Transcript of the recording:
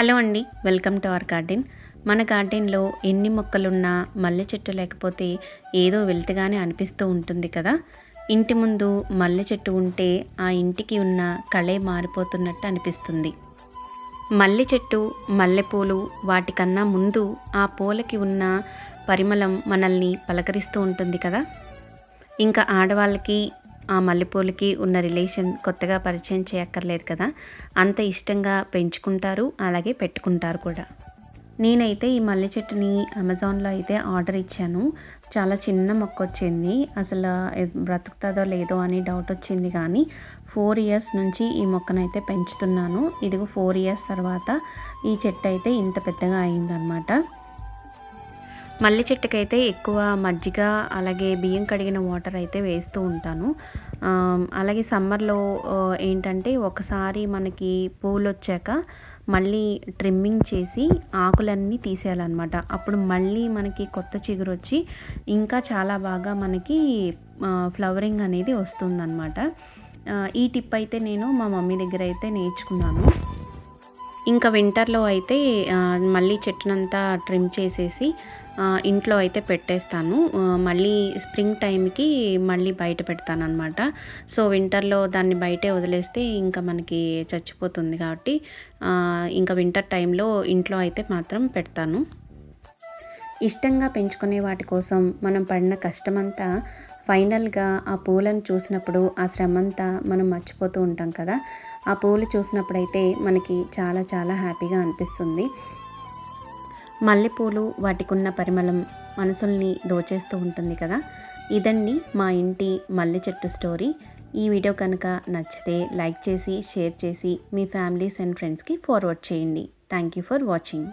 Hello అండి welcome to our garden. మన గార్డెన్లో ఎన్ని మొక్కలున్నా మల్లె చెట్టు లేకపోతే ఏదో వెళ్తగానే అనిపిస్తూ ఉంటుంది కదా. ఇంటి ముందు మల్లె చెట్టు ఉంటే ఆ ఇంటికి ఉన్న కళే మారిపోతున్నట్టు అనిపిస్తుంది. మల్లె చెట్టు మల్లెపూలు వాటికన్నా ముందు ఆ పూలకి ఉన్న పరిమళం మనల్ని పలకరిస్తూ ఉంటుంది కదా. ఇంకా ఆడవాళ్ళకి ఆ మల్లెపూలకి ఉన్న రిలేషన్ కొత్తగా పరిచయం చేయక్కర్లేదు కదా. అంత ఇష్టంగా పెంచుకుంటారు అలాగే పెట్టుకుంటారు కూడా. నేనైతే ఈ మల్లె చెట్టుని అమెజాన్లో అయితే ఆర్డర్ ఇచ్చాను. చాలా చిన్న మొక్క వచ్చింది. అసలు బ్రతుకుతుందో లేదో అని డౌట్ వచ్చింది కానీ ఫోర్ ఇయర్స్ నుంచి ఈ మొక్కనైతే పెంచుతున్నాను. ఇదిగో ఫోర్ ఇయర్స్ తర్వాత ఈ చెట్టు అయితే ఇంత పెద్దగా అయిందనమాట మల్లె చెట్టుకైతే ఎక్కువ మజ్జిగ అలాగే బియ్యం కడిగిన వాటర్ అయితే వేస్తూ ఉంటాను. అలాగే సమ్మర్లో ఏంటంటే ఒకసారి మనకి పూలు వచ్చాక మళ్ళీ ట్రిమ్మింగ్ చేసి ఆకులన్నీ తీసేయాలన్నమాట. అప్పుడు మళ్ళీ మనకి కొత్త చిగురు వచ్చి ఇంకా చాలా బాగా మనకి ఫ్లవరింగ్ అనేది వస్తుందన్నమాట. ఈ టిప్ అయితే నేను మా మమ్మీ దగ్గర అయితే నేర్చుకున్నాను. ఇంకా వింటర్లో అయితే మళ్ళీ చెట్టునంతా ట్రిమ్ చేసేసి ఇంట్లో అయితే పెట్టేస్తాను. మళ్ళీ స్ప్రింగ్ టైంకి మళ్ళీ బయట పెడతాను అనమాట సో వింటర్లో దాన్ని బయటే వదిలేస్తే ఇంకా మనకి చచ్చిపోతుంది కాబట్టి ఇంకా వింటర్ టైంలో ఇంట్లో అయితే మాత్రం పెడతాను. ఇష్టంగా పెంచుకునే వాటి కోసం మనం పడిన కష్టమంతా ఫైనల్గా ఆ పూలను చూసినప్పుడు ఆ శ్రమంతా మనం మర్చిపోతూ ఉంటాం కదా. ఆ పూలు చూసినప్పుడైతే మనకి చాలా చాలా హ్యాపీగా అనిపిస్తుంది. మల్లెపూలు వాటికున్న పరిమళం మనసుల్ని దోచేస్తూ ఉంటుంది కదా. ఇదండి మా ఇంటి మల్లె చెట్టు స్టోరీ. ఈ వీడియో కనుక నచ్చితే లైక్ చేసి షేర్ చేసి మీ ఫ్యామిలీస్ అండ్ ఫ్రెండ్స్కి ఫార్వర్డ్ చేయండి. Thank you for watching.